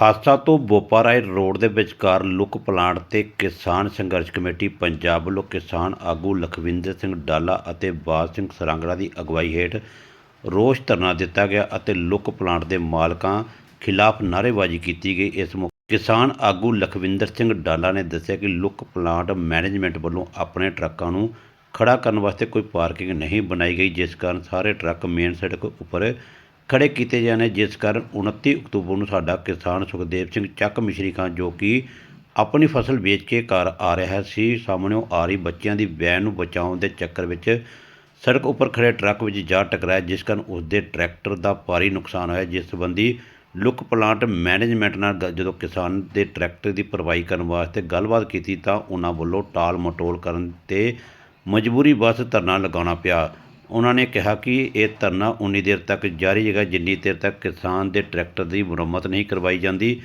ਖਾਸਾ ਤੋਂ ਬੋਪਾਰਾਏ ਰੋਡ ਦੇ ਵਿਚਕਾਰ ਲੁੱਕ ਪਲਾਂਟ ਤੇ ਕਿਸਾਨ ਸੰਘਰਸ਼ ਕਮੇਟੀ ਪੰਜਾਬ ਵੱਲੋਂ ਕਿਸਾਨ ਆਗੂ ਲਖਵਿੰਦਰ ਸਿੰਘ ਡਾਲਾ ਅਤੇ ਬਾਜ ਸਿੰਘ ਸਰਾਂਗੜਾ ਦੀ ਅਗਵਾਈ ਹੇਠ ਰੋਸ ਧਰਨਾ ਦਿੱਤਾ ਗਿਆ ਅਤੇ ਲੁੱਕ ਪਲਾਂਟ ਦੇ ਮਾਲਕਾਂ ਖਿਲਾਫ ਨਾਅਰੇਬਾਜ਼ੀ ਕੀਤੀ ਗਈ। ਇਸ ਮੌਕੇ ਕਿਸਾਨ ਆਗੂ ਲਖਵਿੰਦਰ ਸਿੰਘ ਡਾਲਾ ਨੇ ਦੱਸਿਆ ਕਿ ਲੁੱਕ ਪਲਾਂਟ ਮੈਨੇਜਮੈਂਟ ਵੱਲੋਂ ਆਪਣੇ ਟਰੱਕਾਂ ਨੂੰ ਖੜਾ ਕਰਨ ਵਾਸਤੇ ਕੋਈ ਪਾਰਕਿੰਗ ਨਹੀਂ ਬਣਾਈ ਗਈ, ਜਿਸ ਕਾਰਨ ਸਾਰੇ ਟਰੱਕ ਮੇਨ ਸੜਕ ਉੱਪਰ ਖੜ੍ਹੇ ਕੀਤੇ ਜਾਣੇ ਜਿਸ ਕਾਰਨ 29 ਅਕਤੂਬਰ ਨੂੰ ਸਾਡਾ ਕਿਸਾਨ ਸੁਖਦੇਵ ਸਿੰਘ ਚੱਕ ਮਿਸ਼ਰੀ ਖਾਂ ਜੋ ਕਿ ਆਪਣੀ ਫਸਲ ਵੇਚ ਕੇ ਘਰ ਆ ਰਿਹਾ ਸੀ, ਸਾਹਮਣੇੋਂ ਆ ਰਹੀ ਬੱਚਿਆਂ ਦੀ ਵੈਨ ਨੂੰ ਬਚਾਉਣ ਦੇ ਚੱਕਰ ਵਿੱਚ ਸੜਕ ਉੱਪਰ ਖੜੇ ਟਰੱਕ ਵਿੱਚ ਜਾ ਟਕਰਾਇਆ, ਜਿਸ ਕਾਰਨ ਉਸ ਦੇ ਟਰੈਕਟਰ ਦਾ ਭਾਰੀ ਨੁਕਸਾਨ ਹੋਇਆ। ਜਿਸ ਸੰਬੰਧੀ ਲੁੱਕ ਪਲਾਂਟ ਮੈਨੇਜਮੈਂਟ ਨਾਲ ਗ- ਜਦੋਂ ਕਿਸਾਨ ਦੇ ਟਰੈਕਟਰ ਦੀ ਭਰਵਾਈ ਕਰਨ ਵਾਸਤੇ ਗੱਲਬਾਤ ਕੀਤੀ ਤਾਂ ਉਹਨਾਂ ਵੱਲੋਂ ਟਾਲ ਮਟੋਲ ਕਰਨ ਤੇ ਮਜਬੂਰੀ ਬਸ ਧਰਨਾ ਲਗਾਉਣਾ ਪਿਆ। ਉਹਨਾਂ ਨੇ ਕਿਹਾ ਕਿ ਇਹ ਧਰਨਾ ਉਨੀ ਦੇਰ ਤੱਕ ਜਾਰੀ ਰਹੇਗਾ, ਜਿੰਨੀ ਦੇਰ ਤੱਕ ਕਿਸਾਨ ਦੇ ਟਰੈਕਟਰ ਦੀ ਮੁਰੰਮਤ ਨਹੀਂ ਕਰਵਾਈ ਜਾਂਦੀ।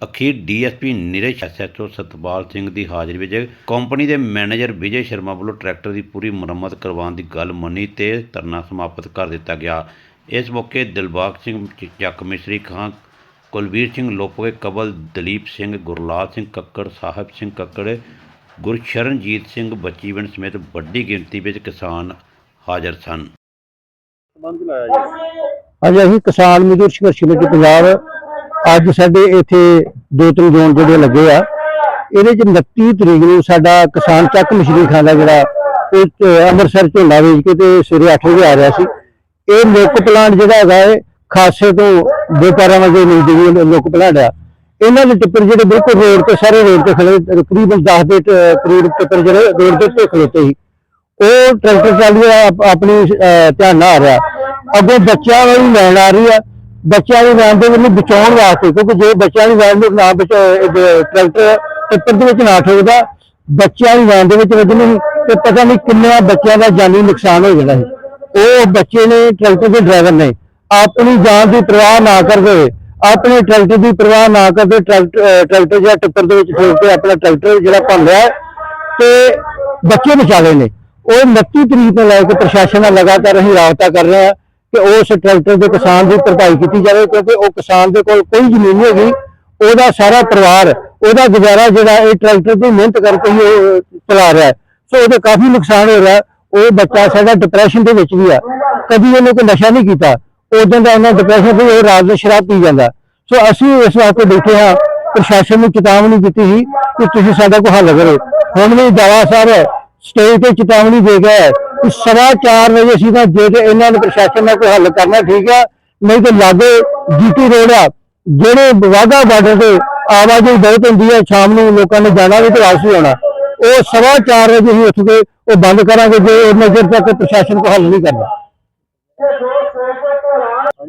ਅਖੀਰ ਡੀਐਸਪੀ ਨਿਰੇਸ਼ ਐਸਐਚਓ ਸਤਪਾਲ ਸਿੰਘ ਦੀ ਹਾਜ਼ਰੀ ਵਿੱਚ ਕੰਪਨੀ ਦੇ ਮੈਨੇਜਰ ਵਿਜੇ ਸ਼ਰਮਾ ਵੱਲੋਂ ਟਰੈਕਟਰ ਦੀ ਪੂਰੀ ਮੁਰੰਮਤ ਕਰਵਾਉਣ ਦੀ ਗੱਲ ਮੰਨੀ ਤੇ ਧਰਨਾ ਸਮਾਪਤ ਕਰ ਦਿੱਤਾ ਗਿਆ। ਇਸ ਮੌਕੇ ਦਿਲਬਾਗ ਸਿੰਘ ਚੱਕ ਮਿਸਰੀ ਖਾਂ, ਕੁਲਵੀਰ ਸਿੰਘ ਲੋਪੋਏ ਕਬਲ ਦਲੀਪ ਸਿੰਘ, ਗੁਰਲਾਲ ਸਿੰਘ ਕੱਕੜ, ਸਾਹਿਬ ਸਿੰਘ ਕੱਕੜ, ਗੁਰਸ਼ਰਨਜੀਤ ਸਿੰਘ ਬੱਚੀਵਿੰਡ ਸਮੇਤ ਵੱਡੀ ਗਿਣਤੀ ਵਿੱਚ ਕਿਸਾਨ ਹਾਜ਼ਰ ਸਨ। ਅੱਜ ਅਸੀਂ ਕਿਸਾਨ ਮਜ਼ਦੂਰ ਸੰਘਰਸ਼ ਕਮੇਟੀ ਪੰਜਾਬ ਅੱਜ ਸਾਡੇ ਇੱਥੇ ਦੋ ਤਿੰਨ ਜ਼ੋਨ ਜਿਹੜੇ ਲੱਗੇ ਆ ਇਹਦੇ ਚ 29 ਤਰੀਕ ਨੂੰ ਸਾਡਾ ਕਿਸਾਨ ਚੱਕ ਮਸ਼ਰੀ ਖਾਨਾ ਜਿਹੜਾ ਉਹ ਚ ਅੰਮ੍ਰਿਤਸਰ ਝੋਲਾ ਵੇਚ ਕੇ ਤੇ ਸਵੇਰੇ 8 ਵਜੇ ਆ ਰਿਹਾ ਸੀ। ਇਹ ਲੋਕ ਪਲਾਂਟ ਜਿਹੜਾ ਹੈਗਾ ਹੈ ਖਾਸੇ ਤੋਂ ਬੇਪਾਰਾਂ ਵਜੇ ਨਜ਼ਦੀਕ ਲੋਕ ਪਲਾਂਟ ਆ। ਇਹਨਾਂ ਦੇ ਟਿੱਪਰ ਜਿਹੜੇ ਬਿਲਕੁਲ ਰੋਡ ਤੇ ਸਾਰੇ ਰੋਡ ਤੇ ਖੜੇ ਤਕਰੀਬਨ 10 ਦੇ ਕਰੀਬ ਟਿੱਪਰ ਜਿਹੜੇ ਰੋਡ ਦੇ ਉੱਤੇ ਖਲੋਤੇ ਸੀ। ਉਹ ਟਰੈਕਟਰ ਚੱਲ ਰਿਹਾ ਆਪਣੀ ਅਹ, ਧਿਆਨ ਨਾਲ ਆ ਰਿਹਾ। ਅੱਗੇ ਬੱਚਿਆਂ ਵਾਲੀ ਲੈਣ ਆ ਰਹੀ ਆ। ਬੱਚਿਆਂ ਦੀ ਵੈਨ ਦੇ ਨੂੰ ਬਚਾਉਣ ਵਾਸਤੇ ਕਿਉਂਕਿ ਜੇ ਬੱਚਿਆਂ ਦੀ ਵੈਨ ਨੂੰ ਨਾ ਬਚਾ ਟਰੈਕਟਰ ਟਿੱਪਰ ਦੇ ਵਿੱਚ ਨਾ ਠੋਕਦਾ ਬੱਚਿਆਂ ਦੀ ਵੈਨ ਦੇ ਵਿੱਚ ਵੱਜਣੀ ਤੇ ਪਤਾ ਨਹੀਂ ਕਿੰਨੇ ਬੱਚਿਆਂ ਦਾ ਜਾਨੀ ਨੁਕਸਾਨ ਹੋ ਜਾਣਾ ਸੀ। ਉਹ ਬੱਚੇ ਨੇ ਟਰੈਕਟਰ ਦੇ ਡਰਾਈਵਰ ਨੇ ਆਪਣੀ ਜਾਨ ਦੀ ਪਰਵਾਹ ਨਾ ਕਰਦੇ ਹੋਏ ਆਪਣੇ ਟਰੈਕਟਰ ਦੀ ਪਰਵਾਹ ਨਾ ਕਰਦੇ ਟਰੈਕਟਰ ਟਰੈਕਟਰ ਜਾਂ ਟਿੱਪਰ ਦੇ ਵਿੱਚ ਠੋਕ ਕੇ ਆਪਣਾ ਟਰੈਕਟਰ ਜਿਹੜਾ ਭੰਨ ਲਿਆ ਤੇ ਬੱਚੇ ਬਚਾ ਲਏ ਨੇ। ਉਹ 29 ਤਰੀਕ ਤੋਂ ਲੈ ਕੇ ਪ੍ਰਸ਼ਾਸਨ ਨਾਲ ਲਗਾਤਾਰ ਅਸੀਂ ਰਾਬਤਾ ਕਰ ਰਹੇ ਹਾਂ ਕਿ ਉਸ ਟਰੈਕਟਰ ਦੇ ਕਿਸਾਨ ਦੀ ਭਰਪਾਈ ਕੀਤੀ ਜਾਵੇ, ਕਿਉਂਕਿ ਉਹ ਕਿਸਾਨ ਦੇ ਕੋਲ ਕੋਈ ਜ਼ਮੀਨ ਨਹੀਂ ਹੈਗੀ। ਉਹਦਾ ਸਾਰਾ ਪਰਿਵਾਰ, ਉਹਦਾ ਗੁਜ਼ਾਰਾ ਜਿਹੜਾ ਇਹ ਟਰੈਕਟਰ ਦੀ ਮਿਹਨਤ ਕਰਕੇ ਹੀ ਚਲਾ ਰਿਹਾ ਸੋ ਉਹਦਾ ਕਾਫੀ ਨੁਕਸਾਨ ਹੋ ਰਿਹਾ। ਉਹ ਬੱਚਾ ਸਾਡਾ ਡਿਪਰੈਸ਼ਨ ਦੇ ਵਿੱਚ ਵੀ ਆ। ਕਦੀ ਉਹਨੇ ਕੋਈ ਨਸ਼ਾ ਨਹੀਂ ਕੀਤਾ। ਉਦੋਂ ਦਾ ਉਹਨਾਂ ਡਿਪਰੈਸ਼ਨ ਤੇ ਉਹ ਰਾਤ ਨੂੰ ਸ਼ਰਾਬ ਪੀ ਜਾਂਦਾ। ਸੋ ਅਸੀਂ ਇਸ ਵਾਸਤੇ ਬੈਠੇ ਹਾਂ। ਪ੍ਰਸ਼ਾਸਨ ਨੂੰ ਚੇਤਾਵਨੀ ਦਿੱਤੀ ਸੀ ਕਿ ਤੁਸੀਂ ਸਾਡਾ ਕੋਈ ਹੱਲ ਕਰੋ। ਹੁਣ ਵੀ ਦਾਵਾ ਸਾਹਿਬ ਸਟੇਜ ਤੇ ਚੇਤਾਵਨੀ ਦੇ ਗਿਆ ਹੈ ਕਿ ਸਵਾ ਚਾਰ ਵਜੇ ਅਸੀਂ ਤਾਂ ਜੇ ਤੇ ਇਹਨਾਂ ਨੇ ਪ੍ਰਸ਼ਾਸਨ ਨਾਲ ਕੋਈ ਹੱਲ ਕਰਨਾ ਠੀਕ ਆ, ਨਹੀਂ ਤੇ ਲਾਗੇ ਜੀਟੀ ਰੋਡ ਆ, ਜਿਹੜੇ ਵਾਗਾ ਬਾਰਡਰ ਤੇ ਆਵਾਜਾਈ ਬਹੁਤ ਹੁੰਦੀ ਹੈ ਸ਼ਾਮ ਨੂੰ ਲੋਕਾਂ ਨੇ ਜਾਣਾ ਵੀ ਤੇ ਵਾਪਸ ਵੀ ਆਉਣਾ। ਉਹ ਸਵਾ ਚਾਰ ਵਜੇ ਅਸੀਂ ਉੱਠ ਕੇ ਉਹ ਬੰਦ ਕਰਾਂਗੇ ਜੇ ਨਜ਼ਰ ਤੱਕ ਪ੍ਰਸ਼ਾਸਨ ਕੋਈ ਹੱਲ ਨਹੀਂ ਕਰਨਾ।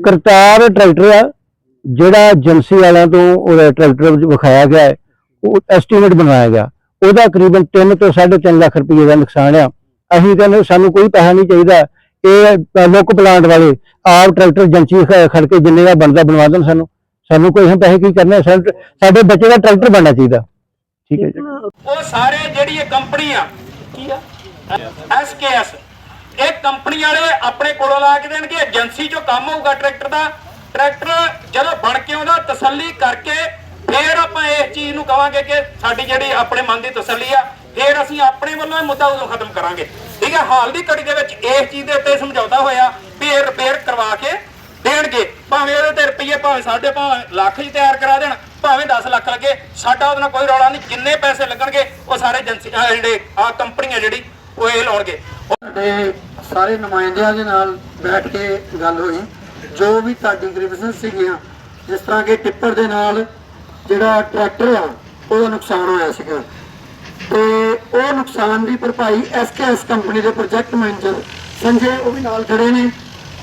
ਕਰਤਾਰ ਟਰੈਕਟਰ ਆ, ਜਿਹੜਾ ਏਜੰਸੀ ਵਾਲਿਆਂ ਤੋਂ ਉਹਦਾ ਟਰੈਕਟਰ ਵਿੱਚ ਵਿਖਾਇਆ ਗਿਆ ਹੈ, ਉਹ ਐਸਟੀਮੇਟ ਬਣਾਇਆ ਗਿਆ। ਉਹਦਾ ਕਰੀਬਨ 3 ਤੋਂ 3.5 ਲੱਖ ਰੁਪਏ ਦਾ ਨੁਕਸਾਨ ਆ। ਅਸੀਂ ਕਹਿੰਦੇ ਸਾਨੂੰ ਕੋਈ ਪੈਸਾ ਨਹੀਂ ਚਾਹੀਦਾ। ਇਹ ਲੋਕ ਪਲਾਂਟ ਵਾਲੇ, ਆਪ ਟਰੈਕਟਰ ਏਜੰਸੀ ਖੜ ਕੇ ਜਿੰਨੇ ਦਾ ਬਣਦਾ ਬਣਵਾ ਦੇਣ ਸਾਨੂੰ। ਸਾਨੂੰ ਕੋਈ ਅਸੀਂ ਪੈਸੇ ਕੀ ਕਰਨੇ ਸਾਡੇ ਬੱਚੇ ਦਾ ਟਰੈਕਟਰ ਬਣਨਾ ਚਾਹੀਦਾ। ਠੀਕ ਹੈ ਜੀ। ਉਹ ਸਾਰੇ ਜਿਹੜੀ ਇਹ ਕੰਪਨੀ ਆ, ਕੀ ਆ? ਐਸਕੇਐਸ ਇਹ ਕੰਪਨੀ ਵਾਲੇ ਆਪਣੇ ਕੋਲੋਂ ਲਾ ਕੇ ਦੇਣਗੇ। ਏਜੰਸੀ ਚੋਂ ਕੰਮ ਹੋਊਗਾ ਟਰੈਕਟਰ ਦਾ। ਟਰੈਕਟਰ ਜਦੋਂ ਬਣ ਕੇ ਆਉਂਦਾ, ਤਸੱਲੀ ਕਰਕੇ ਚੀਜ਼ ਨੂੰ ਕਵਾਂਗੇ ਕਿ ਸਾਡੀ ਜਿਹੜੀ ਆਪਣੇ ਮਨ ਦੀ ਤਸੱਲੀ ਆ, ਫੇਰ ਅਸੀਂ ਆਪਣੇ ਵੱਲੋਂ ਇਹ ਮੁੱਦਾ ਉਦੋਂ ਖਤਮ ਕਰਾਂਗੇ। ਠੀਕ ਹੈ ਹਾਲ ਦੀ ਘੜੀ ਦੇ ਵਿੱਚ ਇਸ ਚੀਜ਼ ਦੇ ਉੱਤੇ ਸਮਝੌਤਾ ਹੋਇਆ, ਵੀ ਇਹ ਰਿਪੇਅਰ ਕਰਵਾ ਕੇ ਦੇਣਗੇ। ਭਾਵੇਂ ਉਹਦੇ ਤੇ ਰੁਪਈਏ ਭਾਵੇਂ ਸਾਡੇ ਭਾਵੇਂ ਲੱਖ ਹੀ ਤਿਆਰ ਕਰਾ ਦੇਣ, ਭਾਵੇਂ 10 ਲੱਖ ਲੱਗੇ, ਸਾਡਾ ਉਹਦੇ ਨਾਲ ਕੋਈ ਰੌਲਾ ਨਹੀਂ। ਜਿੰਨੇ ਪੈਸੇ ਲੱਗਣਗੇ, ਉਹ ਸਾਰੇ ਏਜੰਸੀ ਜਿਹੜੇ ਆ ਕੰਪਨੀ ਜਿਹੜੀ, ਉਹ ਇਹ ਲਾਉਣਗੇ। ਤੇ ਸਾਰੇ ਨੁਮਾਇੰਦਿਆਂ ਦੇ ਨਾਲ ਬੈਠ ਕੇ ਗੱਲ ਹੋਈ। ਜੋ ਵੀ ਤੁਹਾਡੀ ਗ੍ਰੀਵੈਂਸਸ ਸੀਗੀਆਂ, ਜਿਸ ਤਰ੍ਹਾਂ ਕਿ ਟਿੱਪਰ ਦੇ ਨਾਲ ਜਿਹੜਾ ਟਰੈਕਟਰ ਆ, ਉਹਦਾ ਨੁਕਸਾਨ ਹੋਇਆ ਸੀਗਾ। ਤੇ ਉਹ ਨੁਕਸਾਨ ਦੀ ਭਰਪਾਈ ਐਸਕੇਐਸ ਕੰਪਨੀ ਦੇ ਪ੍ਰੋਜੈਕਟ ਮੈਨੇਜਰ ਸੰਜੇ, ਉਹ ਵੀ ਨਾਲ ਖੜੇ ਨੇ।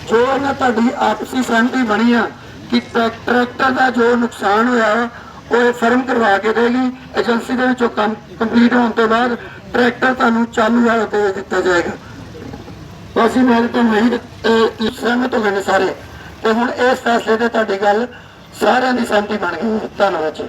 ਜੋ ਇਹਨਾਂ ਤੁਹਾਡੀ ਆਪਸੀ ਸਹਿਮਤੀ ਬਣੀ ਆ ਕਿ ਟਰੈਕਟਰ ਦਾ ਜੋ ਨੁਕਸਾਨ ਹੋਇਆ, ਉਹ ਇਹ ਫਰਮ ਕਰਵਾ ਕੇ ਦੇਗੀ। ਏਜੰਸੀ ਦੇ ਵਿੱਚੋਂ ਕੰਮ ਕੰਪਲੀਟ ਹੋਣ ਤੋਂ ਬਾਅਦ ਟਰੈਕਟਰ ਤੁਹਾਨੂੰ ਚਾਲੂ ਹਾਲਤ ਤੇ ਦਿੱਤਾ ਜਾਏਗਾ। ਅਸੀਂ ਨਾਲ ਤਾਂ ਨਹੀਂ ਸਹਿਮਤ ਹੋ ਗਏ ਨੇ ਸਾਰੇ। ਤੇ ਹੁਣ ਇਸ ਫੈਸਲੇ ਤੇ ਤੁਹਾਡੀ ਗੱਲ ਸਾਰਿਆਂ ਦੀ ਸਹਿਮਤੀ ਬਣ ਗਈ ਹੈ। ਧੰਨਵਾਦ ਜੀ